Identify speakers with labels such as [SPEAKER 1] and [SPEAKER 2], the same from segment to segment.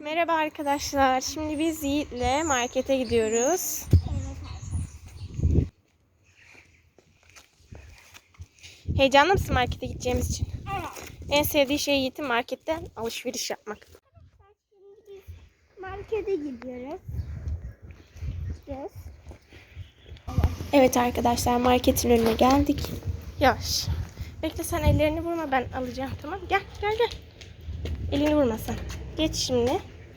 [SPEAKER 1] Merhaba arkadaşlar. Şimdi biz Yiğit'le markete gidiyoruz. Heyecanlı mısın markete gideceğimiz için?
[SPEAKER 2] Evet.
[SPEAKER 1] En sevdiği şey Yiğit'in marketten alışveriş yapmak.
[SPEAKER 2] Şimdi markete gidiyoruz. Gidiyoruz.
[SPEAKER 1] Evet arkadaşlar marketin önüne geldik. Yavaş. Bekle sen ellerini vurma ben alacağım tamam Gel gel gel. Elini vurma sen. Geç şimdi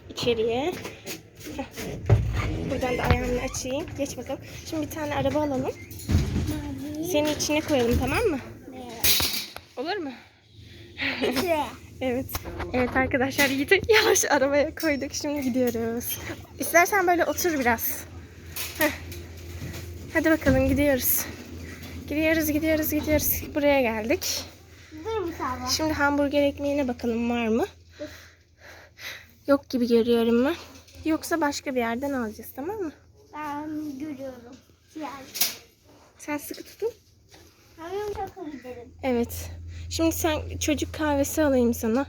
[SPEAKER 1] içeriye. Buradan da ayağını açayım. Geç bakalım. Şimdi bir tane araba alalım.
[SPEAKER 2] Mavi.
[SPEAKER 1] Seni içine koyalım tamam mı? Olur mu? Evet. Evet arkadaşlar Yiğit'i yavaş arabaya koyduk. Şimdi gidiyoruz. İstersen böyle otur biraz. Heh. Hadi bakalım gidiyoruz. Gidiyoruz gidiyoruz gidiyoruz. Buraya geldik. Şimdi hamburger ekmeğine bakalım var mı? Yok gibi görüyorum ben. Yoksa başka bir yerden alacağız tamam mı?
[SPEAKER 2] Ben görüyorum. Yani.
[SPEAKER 1] Sen sıkı tutun. Evet. Şimdi sen çocuk kahvesi alayım sana.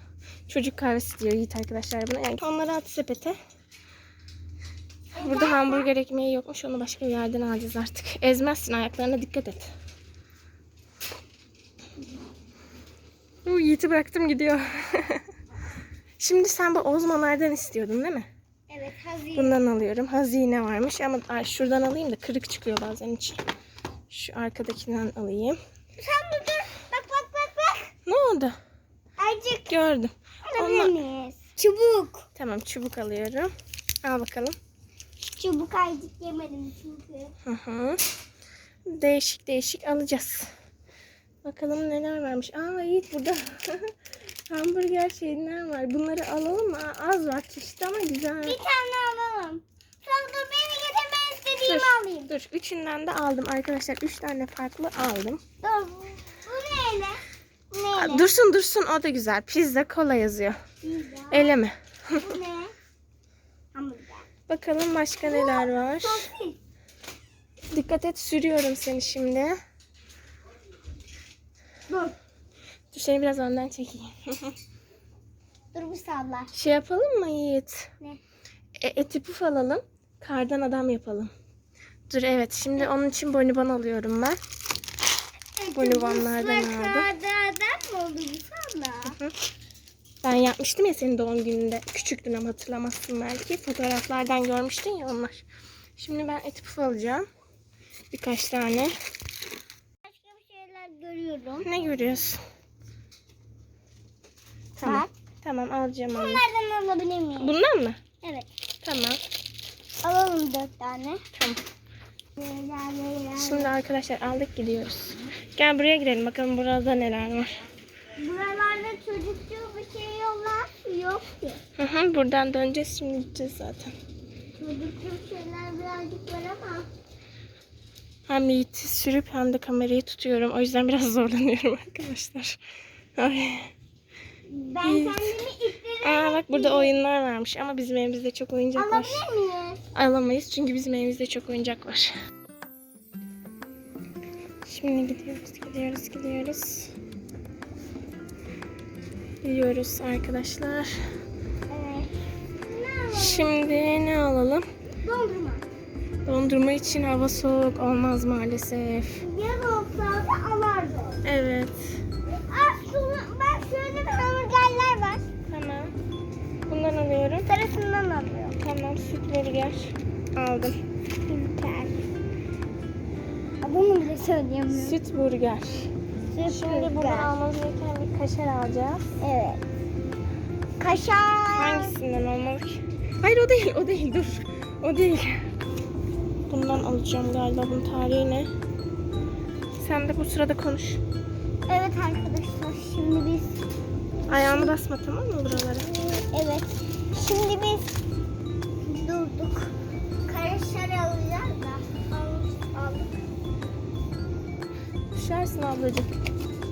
[SPEAKER 1] Çocuk kahvesi diyor Yiğit arkadaşlar buna. Yani onları at sepete. Burada hamburger ekmeği yokmuş. Onu başka bir yerden alacağız artık. Ezmezsin ayaklarına dikkat et. Yiğit'i bıraktım gidiyor. Şimdi sen bu ozmalardan istiyordun değil mi?
[SPEAKER 2] Evet hazır.
[SPEAKER 1] Bundan alıyorum. Hazine varmış ama ay, şuradan alayım da kırık çıkıyor bazen içi. Şu arkadakinden alayım.
[SPEAKER 2] Sen dur dur. Bak bak bak bak.
[SPEAKER 1] Ne oldu?
[SPEAKER 2] Azıcık
[SPEAKER 1] Gördüm.
[SPEAKER 2] alabilir miyiz? Çubuk.
[SPEAKER 1] Tamam çubuk alıyorum. Al bakalım.
[SPEAKER 2] Çubuk azıcık yemedim çünkü.
[SPEAKER 1] Hı hı. Değişik değişik alacağız. Bakalım neler varmış. Aa Yiğit burada hamburger şeyler var. Bunları alalım mı? Az var çeşit ama güzel.
[SPEAKER 2] Bir tane alalım. Sen dur beni getirmen istediğimi
[SPEAKER 1] Dur,
[SPEAKER 2] alayım.
[SPEAKER 1] dur. Üçünden de aldım arkadaşlar. Üç tane farklı aldım.
[SPEAKER 2] Dur. Bu neyle? Neyle?
[SPEAKER 1] dursun dursun o da güzel. Pizza kola yazıyor.
[SPEAKER 2] Pizza.
[SPEAKER 1] Eleme.
[SPEAKER 2] Bu ne? Hamburger.
[SPEAKER 1] Bakalım başka neler var.
[SPEAKER 2] Sosis.
[SPEAKER 1] Dikkat et sürüyorum seni şimdi.
[SPEAKER 2] Dur.
[SPEAKER 1] Dur seni biraz önden çekeyim.
[SPEAKER 2] Dur bir salla.
[SPEAKER 1] şey yapalım mı Yiğit?
[SPEAKER 2] Ne?
[SPEAKER 1] E, eti puf alalım. Kardan adam yapalım. Dur evet şimdi onun için bonibon alıyorum ben. Bonibonlardan aldım.
[SPEAKER 2] Makarnadan mı oldu bir salla?
[SPEAKER 1] Ben yapmıştım ya senin doğum gününde. Küçüktün ama hatırlamazsın belki. Fotoğraflardan görmüştün ya onlar. Şimdi ben eti puf alacağım. Birkaç tane.
[SPEAKER 2] Başka bir şeyler görüyorum.
[SPEAKER 1] Ne görüyorsun? Tamam. Alacağım onu.
[SPEAKER 2] Bunlardan alabilir miyim?
[SPEAKER 1] Bundan mı?
[SPEAKER 2] Evet.
[SPEAKER 1] Tamam.
[SPEAKER 2] Alalım dört tane.
[SPEAKER 1] Tamam.
[SPEAKER 2] Şimdi...
[SPEAKER 1] Şimdi arkadaşlar aldık gidiyoruz. Gel buraya girelim bakalım burada neler var.
[SPEAKER 2] Buralarda çocukçu bir şey yollar yok ki.
[SPEAKER 1] Hı hı, buradan döneceğiz şimdi gideceğiz zaten.
[SPEAKER 2] Çocukçu şeyler birazcık var ama.
[SPEAKER 1] Hem Yiğit'i sürüp hem de kamerayı tutuyorum. O yüzden biraz zorlanıyorum arkadaşlar. Ay.
[SPEAKER 2] Ben kendimi iplere
[SPEAKER 1] Aa bak burada oyunlar varmış ama bizim evimizde çok oyuncak var.
[SPEAKER 2] alabilir miyiz?
[SPEAKER 1] Alamayız çünkü bizim evimizde çok oyuncak var. Şimdi gidiyoruz, gidiyoruz, gidiyoruz. Gidiyoruz arkadaşlar.
[SPEAKER 2] Evet.
[SPEAKER 1] Şimdi ne alalım?
[SPEAKER 2] Dondurma.
[SPEAKER 1] Dondurma için hava soğuk olmaz maalesef.
[SPEAKER 2] Yaz olsa da alardım.
[SPEAKER 1] Evet.
[SPEAKER 2] Aa, şunu, bak şöyle bir hamburgerler var.
[SPEAKER 1] Tamam. Bundan alıyorum.
[SPEAKER 2] Sarısından
[SPEAKER 1] Tamam süt burger. Aldım.
[SPEAKER 2] Güzel. Adını bile söyleyemiyorum.
[SPEAKER 1] Süt burger.
[SPEAKER 2] Süper.
[SPEAKER 1] Şimdi buradan almamız gereken bir kaşar alacağız.
[SPEAKER 2] Evet. Kaşar.
[SPEAKER 1] Hangisinden almalı ki? Hayır o değil, o değil. Dur. O değil. Bundan alacağım galiba. Bunun tarihi ne? Sen de bu sırada konuş.
[SPEAKER 2] Evet arkadaşlar şimdi biz
[SPEAKER 1] Ayağını basma tamam mı buralara?
[SPEAKER 2] evet şimdi biz. Kaşar alacağız da aldık.
[SPEAKER 1] Düşersin ablacığım.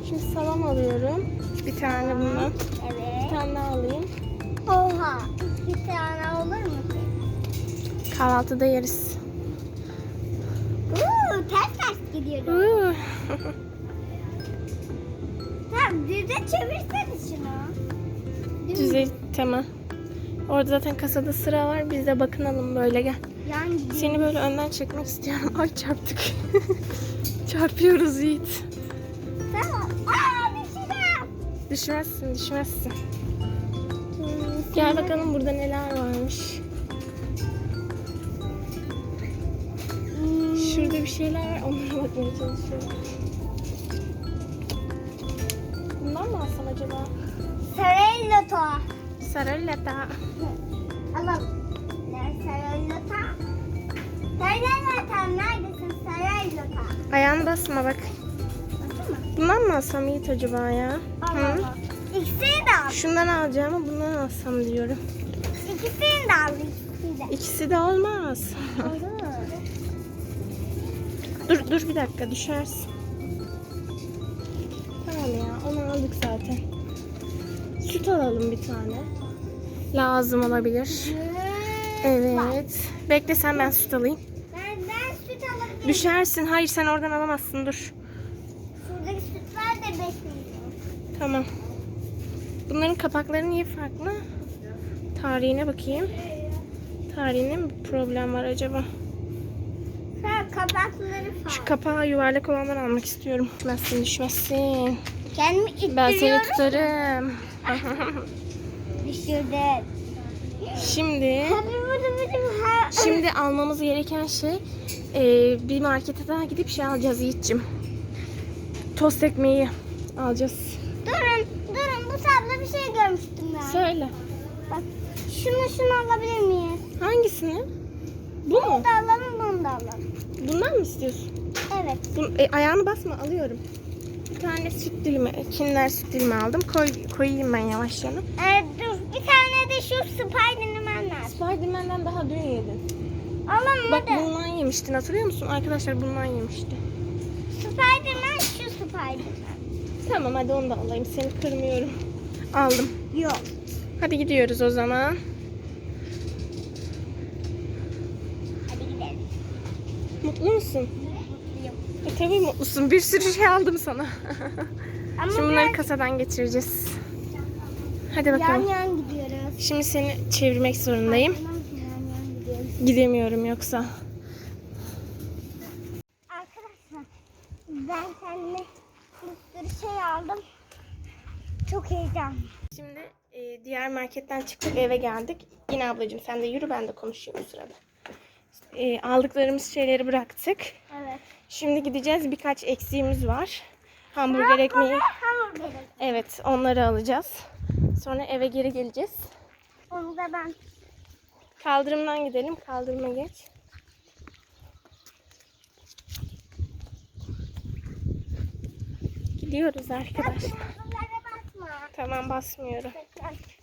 [SPEAKER 1] Şimdi salam alıyorum. Bir tane bundan. Bir
[SPEAKER 2] Evet.
[SPEAKER 1] tane daha alayım.
[SPEAKER 2] Oha. Bir tane olur mu ki?
[SPEAKER 1] Kahvaltıda yeriz.
[SPEAKER 2] Uuu ters ters gidiyorum. Tamam düze çevirsene şunu.
[SPEAKER 1] Düzey tamam. Orada zaten kasada sıra var. Biz de bakınalım böyle gel.
[SPEAKER 2] Yani
[SPEAKER 1] Seni böyle önden çekmek istiyorum. Ay çarptık. Çarpıyoruz Yiğit.
[SPEAKER 2] Tamam. Aa şey.
[SPEAKER 1] Düşmezsin, düşmezsin. Hmm, Gel bakalım burada neler varmış.
[SPEAKER 2] Hmm,
[SPEAKER 1] Şurada bir şeyler var. Onlara bakmaya çalışıyorum. Bundan mı alsam acaba?
[SPEAKER 2] Sarelloto.
[SPEAKER 1] Sarellata.
[SPEAKER 2] Alalım. Ne Sarelloto? Sarelloto neredesin Sarelloto?
[SPEAKER 1] Ayağını basma bak. Bundan mı alsam Yiğit acaba ya? Hı?
[SPEAKER 2] Allah. İkisini de al.
[SPEAKER 1] Şundan alacağım ama bundan alsam diyorum.
[SPEAKER 2] İkisini de al. İkisini de.
[SPEAKER 1] İkisi de olmaz.
[SPEAKER 2] Olur.
[SPEAKER 1] dur dur bir dakika düşersin. Tamam ya onu aldık zaten. Süt alalım bir tane. Lazım olabilir. Evet. Bekle sen ben süt alayım.
[SPEAKER 2] Ben, ben süt alabilirim.
[SPEAKER 1] Düşersin. Hayır sen oradan alamazsın dur.
[SPEAKER 2] Şuradaki sütler de 5 milyon.
[SPEAKER 1] Tamam. Bunların kapakları niye farklı? Tarihine bakayım. Tarihine mi problem var acaba?
[SPEAKER 2] Ha, kapakları
[SPEAKER 1] Şu
[SPEAKER 2] falan.
[SPEAKER 1] kapağı yuvarlak olandan almak istiyorum. Düşmezsin düşmezsin.
[SPEAKER 2] Kendimi ittiriyorum.
[SPEAKER 1] Ben seni tutarım.
[SPEAKER 2] Düşürdüm.
[SPEAKER 1] Şimdi şimdi almamız gereken şey e, bir markete daha gidip şey alacağız Yiğit'cim. Tost ekmeği alacağız.
[SPEAKER 2] Durun, durun. Bu tablo bir şey görmüştüm ben.
[SPEAKER 1] Söyle.
[SPEAKER 2] Bak, şunu şunu alabilir miyiz?
[SPEAKER 1] Hangisini? Bu mu?
[SPEAKER 2] Bunu da alalım, bunu da alalım.
[SPEAKER 1] Bundan mı istiyorsun?
[SPEAKER 2] Evet.
[SPEAKER 1] Bu, e, ayağını basma alıyorum. Bir tane süt dilimi, kinler süt dilimi aldım. Koy, koyayım ben yavaş yana.
[SPEAKER 2] Ee, dur, bir tane de şu Spiderman lazım.
[SPEAKER 1] Spiderman'den daha dün yedin.
[SPEAKER 2] Alalım
[SPEAKER 1] Bak bundan yemiştin hatırlıyor musun? Arkadaşlar bundan yemişti.
[SPEAKER 2] Spiderman şu Spiderman.
[SPEAKER 1] Tamam hadi onu da alayım. Seni kırmıyorum. Aldım.
[SPEAKER 2] Yok.
[SPEAKER 1] Hadi gidiyoruz o zaman.
[SPEAKER 2] Hadi gidelim.
[SPEAKER 1] Mutlu musun?
[SPEAKER 2] Mutluyum.
[SPEAKER 1] E tabii mutlusun. Bir sürü şey aldım sana.
[SPEAKER 2] Ama
[SPEAKER 1] Şimdi bunları
[SPEAKER 2] biraz
[SPEAKER 1] kasadan geçireceğiz. Hadi
[SPEAKER 2] yan
[SPEAKER 1] bakalım.
[SPEAKER 2] yan gidiyoruz.
[SPEAKER 1] Şimdi seni çevirmek zorundayım. Gidemiyorum yoksa.
[SPEAKER 2] Arkadaşlar ben kendime bir sürü şey aldım. Çok heyecanlı.
[SPEAKER 1] Şimdi e, diğer marketten çıktık eve geldik. Yine ablacığım sen de yürü ben de konuşayım bu sırada. E, aldıklarımız şeyleri bıraktık.
[SPEAKER 2] Evet.
[SPEAKER 1] Şimdi gideceğiz birkaç eksiğimiz var. Hamburger ekmeği.
[SPEAKER 2] Hamburger.
[SPEAKER 1] Evet onları alacağız. Sonra eve geri geleceğiz.
[SPEAKER 2] Onu da ben.
[SPEAKER 1] Kaldırımdan gidelim. Kaldırıma geç. Gidiyoruz arkadaşlar. Tamam basmıyorum.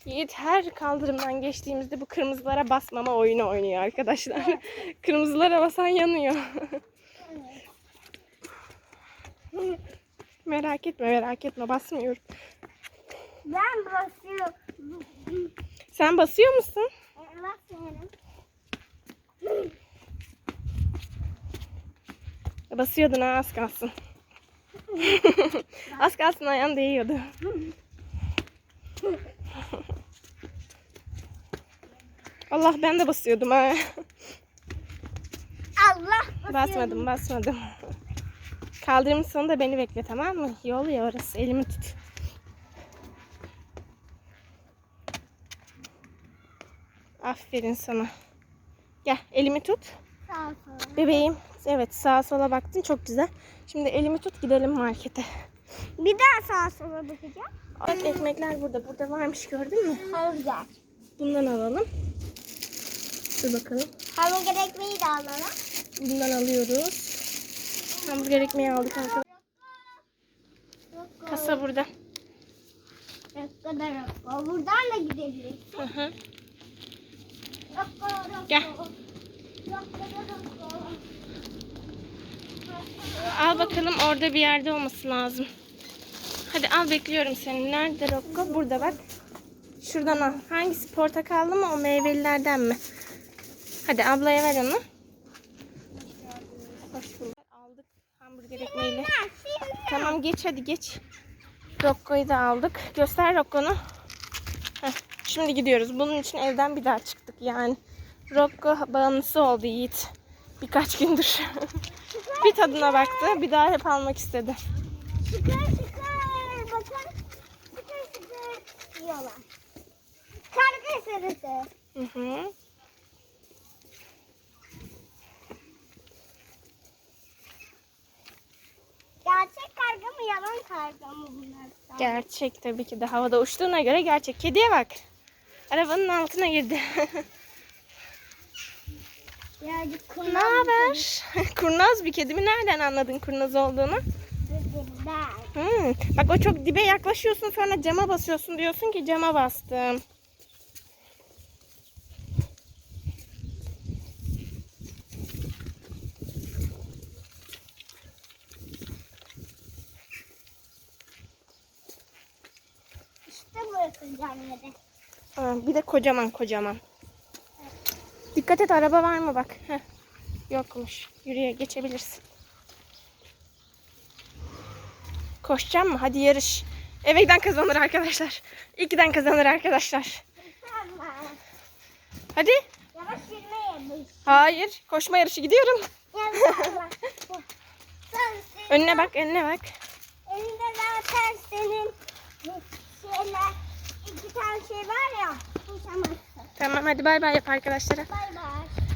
[SPEAKER 1] Yiğit her kaldırımdan geçtiğimizde bu kırmızılara basmama oyunu oynuyor arkadaşlar. Kırmızılara basan yanıyor. merak etme merak etme basmıyorum.
[SPEAKER 2] Ben basıyorum.
[SPEAKER 1] Sen basıyor musun?
[SPEAKER 2] Basmıyorum.
[SPEAKER 1] Basıyordun ha az kalsın. az kalsın ayağın değiyordu. Allah ben de basıyordum ha.
[SPEAKER 2] Allah
[SPEAKER 1] Basmadım basmadım. Kaldırımın sonunda beni bekle tamam mı? Yol ya orası. Elimi tut. Aferin sana. Gel elimi tut.
[SPEAKER 2] Sağ ol. sana.
[SPEAKER 1] Bebeğim. Evet sağa sola baktın çok güzel. Şimdi elimi tut gidelim markete.
[SPEAKER 2] Bir daha sağa sola bakacağım.
[SPEAKER 1] Bak ekmekler burada. Burada varmış gördün mü?
[SPEAKER 2] Hamburger.
[SPEAKER 1] Bundan alalım. Dur bakalım.
[SPEAKER 2] Hamburger ekmeği de alalım.
[SPEAKER 1] Bundan alıyoruz. Hamburger ekmeği aldık arkadaşlar. Kasa burada.
[SPEAKER 2] Da rokko. Buradan da gidebiliriz.
[SPEAKER 1] Hı hı. Gel. Al bakalım orada bir yerde olması lazım. Hadi al bekliyorum seni. Nerede Rokko? Burada bak. Şuradan al. Hangisi portakallı mı o meyvelilerden mi? Hadi ablaya ver onu. Hoş bulduk. Aldık hamburger ekmeğiyle. Tamam geç hadi geç. Rokko'yu da aldık. Göster Rokko'nu. Heh, Şimdi gidiyoruz. Bunun için evden bir daha çıktık yani. Rocco bağımlısı oldu Yiğit. Birkaç gündür. bir tadına baktı. Bir daha hep almak istedi.
[SPEAKER 2] Şıkır şıkır. Bakın. Şıkır şıkır diyorlar. Karga sarısı.
[SPEAKER 1] Hı hı.
[SPEAKER 2] Gerçek karga mı yalan karga mı bunlar?
[SPEAKER 1] Gerçek tabii ki de havada uçtuğuna göre gerçek. Kediye bak. Arabanın altına girdi.
[SPEAKER 2] Yani
[SPEAKER 1] ne haber? kurnaz bir kedi mi? Nereden anladın kurnaz olduğunu? Hmm. Bak o çok dibe yaklaşıyorsun sonra cama basıyorsun diyorsun ki cama bastım.
[SPEAKER 2] İşte burası cennete.
[SPEAKER 1] Aa, bir de kocaman kocaman. Dikkat et araba var mı bak. Heh. Yokmuş. Yürüye geçebilirsin. Koşacağım mı? Hadi yarış. Evden kazanır arkadaşlar. İkiden kazanır arkadaşlar. Hadi.
[SPEAKER 2] Yavaş yürümeyemiş.
[SPEAKER 1] Hayır. Koşma yarışı gidiyorum. Önüne bak, önüne bak.
[SPEAKER 2] elinde zaten senin şeyler iki tane şey var ya.
[SPEAKER 1] Tamam hadi bay bay yap arkadaşlara.
[SPEAKER 2] Bay bay.